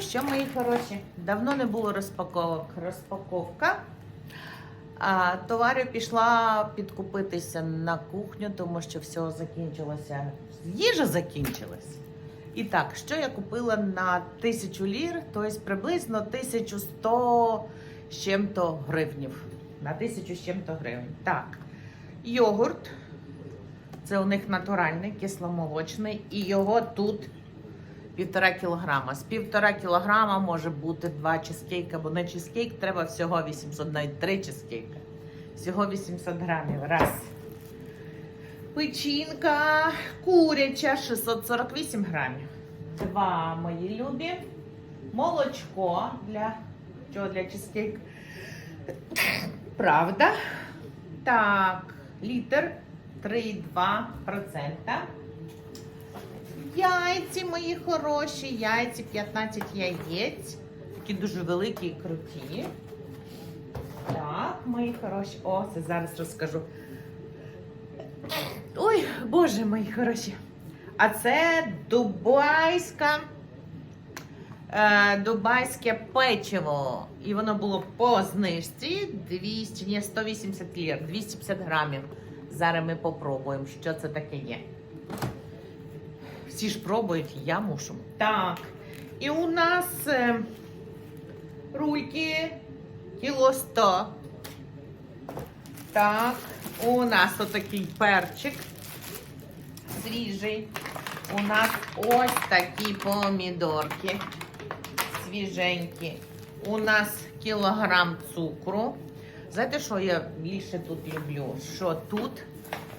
Що, мої хороші, давно не було розпаковок. Розпаковка. А, товарів пішла підкупитися на кухню, тому що все закінчилося. Їжа закінчилась. І так, що я купила на тисячу лір, тобто приблизно 1100 з чим-то гривнів. На тисячу з чим-то гривень. Так, йогурт. Це у них натуральний, кисломолочний, і його тут півтора кілограма. З півтора кілограма може бути два чизкейка, бо на чизкейк треба всього 800, навіть три чизкейка. Всього 800 грамів. Раз. Печінка куряча 648 грамів. Два мої любі. Молочко для чого для чизкейк. Правда. Так, літр 3,2%. Яйці мої хороші, яйці 15 яєць. Такі дуже великі і круті. Так, мої хороші. О, це зараз розкажу. Ой, боже мої хороші. А це дубайська. Е, дубайське печиво. І воно було по знижці 200, ні, 180 лір, 250 грамів. Зараз ми попробуємо, що це таке є. Всі ж пробують, я мушу. Так. І у нас е, рульки кіло 100. Так, у нас отакий перчик свіжий. У нас ось такі помідорки свіженькі. У нас кілограм цукру. Знаєте, що я більше тут люблю? Що тут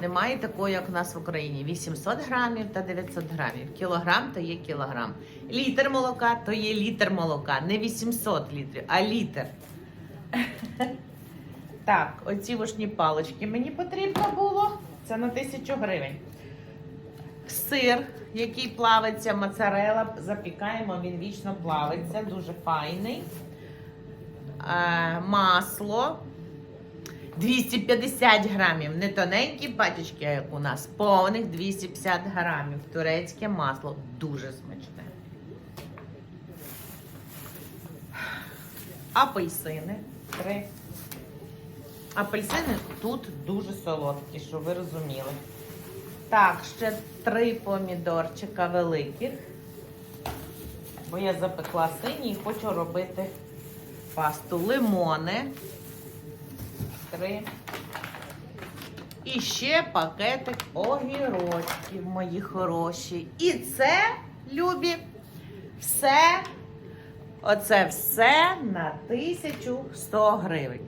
немає такого, як у нас в Україні. 800 грамів та 900 грамів. Кілограм то є кілограм. Літр молока то є літр молока. Не 800 літрів, а літр. Так, оці вушні палички мені потрібно було. Це на 1000 гривень. Сир, який плавиться, моцарела, запікаємо, він вічно плавиться, дуже файний. Е, масло 250 грамів. Не тоненькі пачечки, як у нас, повних 250 грамів. Турецьке масло дуже смачне. Апельсини. Три. Апельсини тут дуже солодкі, щоб ви розуміли. Так, ще три помідорчика великих. Бо я запекла сині і хочу робити пасту. Лимони. Три. І ще пакетик огірочків, мої хороші. І це, любі, все. Оце все на 1100 гривень.